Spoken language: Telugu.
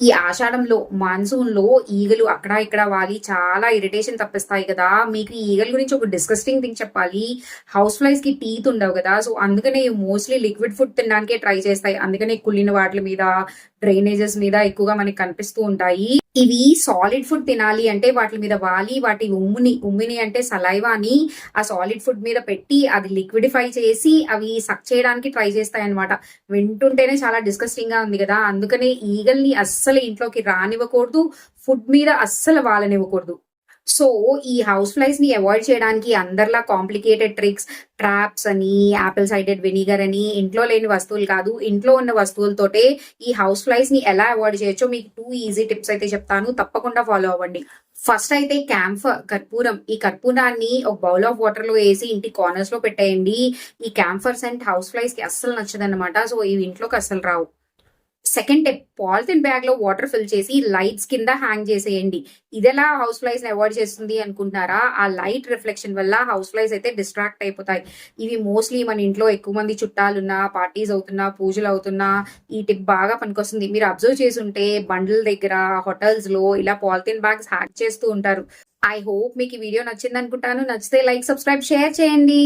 ఈ ఆషాఢంలో మాన్సూన్లో ఈగలు అక్కడ ఇక్కడ వాలి చాలా ఇరిటేషన్ తప్పిస్తాయి కదా. మీకు ఈగల గురించి ఒక డిస్కస్టింగ్ థింగ్ చెప్పాలి. హౌస్ ఫ్లైస్కి టీత్ ఉండవు కదా. సో అందుకనే మోస్ట్లీ లిక్విడ్ ఫుడ్ తినడానికే ట్రై చేస్తాయి. అందుకనే కుళ్ళిన వాటి మీద డ్రైనేజెస్ మీద ఎక్కువగా మనకి కనిపిస్తూ ఉంటాయి. ఇవి సాలిడ్ ఫుడ్ తినాలి అంటే వాటి మీద వాలి వాటి ఉమ్ముని ఉమ్మిని అంటే సలైవాని ఆ సాలిడ్ ఫుడ్ మీద పెట్టి అది లిక్విడిఫై చేసి అవి సక్ చేయడానికి ట్రై చేస్తాయి అనమాట వింటుంటేనే చాలా డిస్కస్టింగ్గా ఉంది కదా. అందుకనే ఈగల్ని అస్సలు ఇంట్లోకి రానివ్వకూడదు ఫుడ్ మీద అస్సలు వాళ్ళనివ్వకూడదు సో ఈ హౌస్ ఫ్లైస్ని అవాయిడ్ చేయడానికి అందరిలా కాంప్లికేటెడ్ ట్రిక్స్ ట్రాప్స్ అని యాపిల్ సైడెడ్ వెనిగర్ అని ఇంట్లో లేని వస్తువులు కాదు ఇంట్లో ఉన్న వస్తువులతోటే ఈ హౌస్ ఫ్లైస్ని ఎలా అవాయిడ్ చేయొచ్చో మీకు టూ ఈజీ టిప్స్ అయితే చెప్తాను. తప్పకుండా ఫాలో అవ్వండి. ఫస్ట్ అయితే క్యాంఫర్ కర్పూరం. ఈ కర్పూరాన్ని ఒక బౌల్ ఆఫ్ వాటర్లో వేసి ఇంటి కార్నర్స్లో పెట్టేయండి. ఈ క్యాంఫర్ సెంట్ హౌస్ ఫ్లైస్కి అస్సలు నచ్చదన్నమాట. సో ఇవి ఇంట్లోకి అస్సలు రావు. సెకండ్ టిప్ పాలిథిన్ బ్యాగ్లో వాటర్ ఫిల్ చేసి లైట్స్ కింద హ్యాంగ్ చేసేయండి. ఇదెలా హౌస్ ఫ్లైస్ అవాయిడ్ చేస్తుంది అనుకుంటున్నారా? ఆ లైట్ రిఫ్లెక్షన్ వల్ల హౌస్ ఫ్లైస్ అయితే డిస్ట్రాక్ట్ అయిపోతాయి. ఇవి మోస్ట్లీ మన ఇంట్లో ఎక్కువ మంది చుట్టాలున్నా పార్టీస్ అవుతున్నా పూజలు అవుతున్నా ఈ టిప్ బాగా పనికొస్తుంది. మీరు అబ్జర్వ్ చేసి ఉంటే బండ్ల దగ్గర హోటల్స్లో ఇలా పాలిథిన్ బ్యాగ్స్ హ్యాక్ చేస్తూ ఉంటారు. ఐ హోప్ మీకు ఈ వీడియో నచ్చింది అనుకుంటాను నచ్చితే లైక్ సబ్స్క్రైబ్ షేర్ చేయండి.